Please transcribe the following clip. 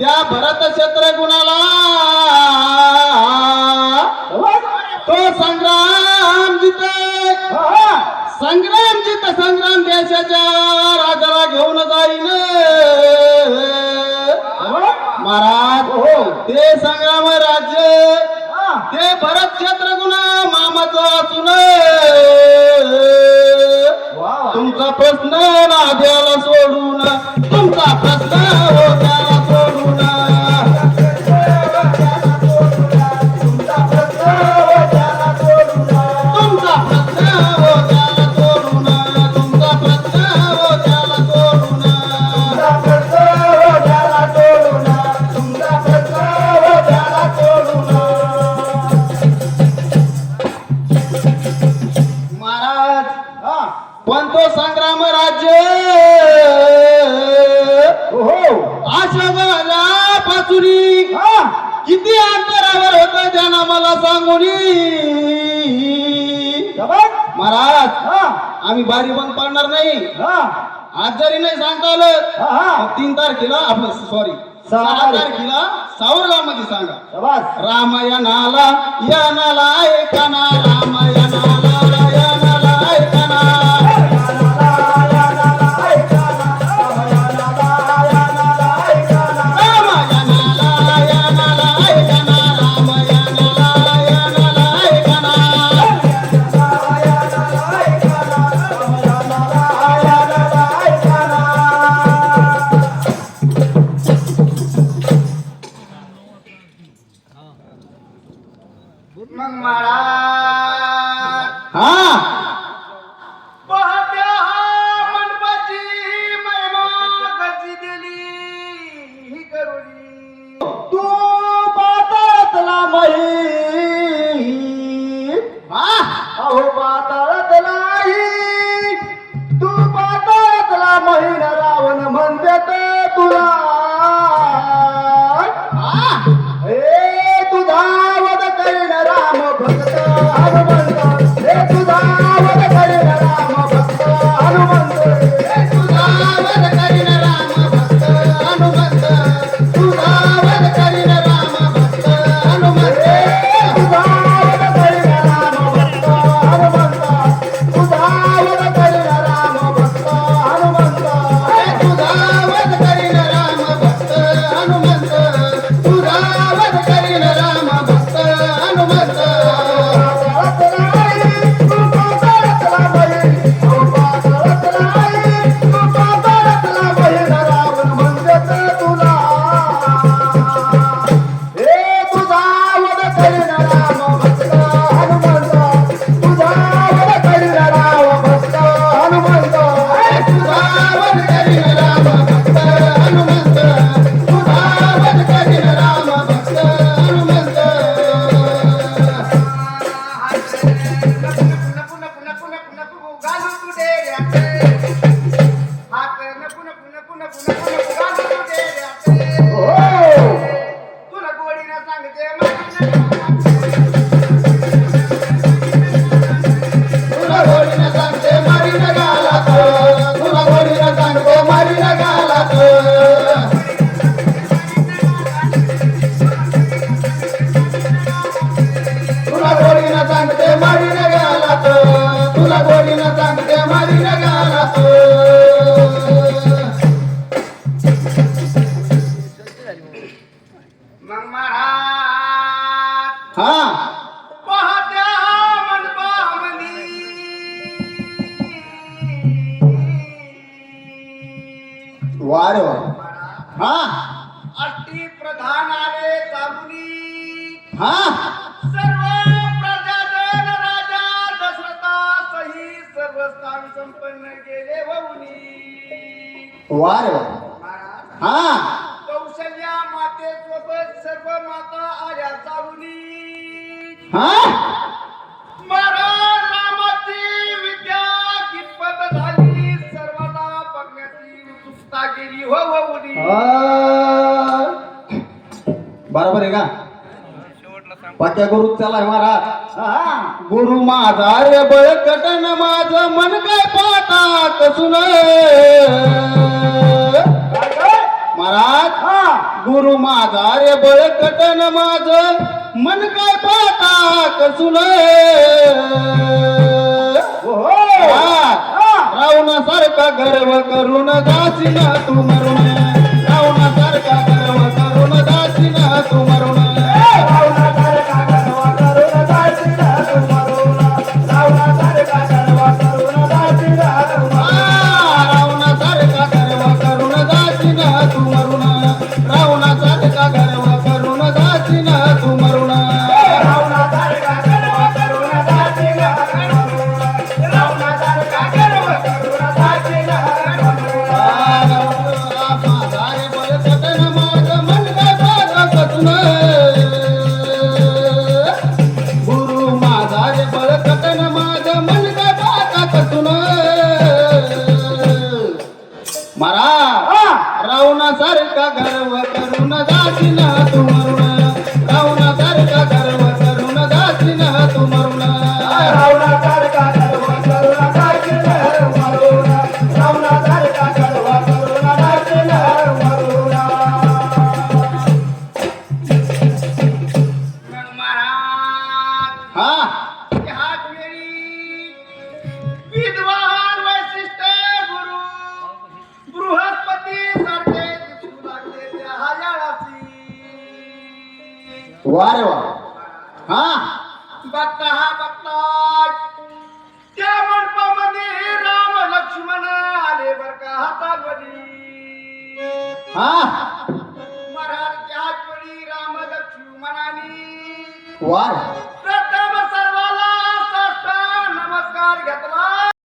त्या भरत क्षेत्र गुणाला तो संग्राम जिते. संग्राम जित संग्राम देशाच्या राजाला घेऊन जाईन. महाराज ते संग्राम राज्य ते भरत क्षेत्र गुन्हा मामाचा असून तुमचा प्रश्न नाद्याला सोडून तुमचा प्रश्न पण तो संग्राम राज्य. अशोकाला पाचुरी. किती अंतरावर होत त्यांना मला सांगून? महाराज आम्ही बारी बंद पाडणार नाही. आज जरी नाही सांगता आलं तीन तारखेला आपलं सॉरी सहा सहा तारीख. तारखेला सावरगावमध्ये सांगा रामायणाला यानाला ऐकाना रामायणाला grandma. मंडपामंदी वा रे वा हा? अष्टी प्रधान आले चालुनी हा? सर्व प्रजाजन राजा दशरथा सहित सर्व स्थान संपन्न केले वहुनी. वा रे वा महाराज हा? कौशल्या मातेसोबत सर्व माता आल्या चालुनी हा? महाराज रामाची विद्या कितपत झाली? बरोबर आहे का? पाक्या गुरु चला महाराज. गुरु माझा रे बळकटन माझं मन काय पाटा कसून महाराज गुरु माझा रे बळकटन माझं मन काय पाटा कसून गर्व करून दासिया तू मरून जाशील तू वा वा हा. बघता हा बघता. त्या मंडपामध्ये राम लक्ष्मण आले बर का हातामध्ये हा. महाराजच्या हातवडी राम लक्ष्मणाने. वा प्रथम सर्वाला साष्टा नमस्कार घेतला.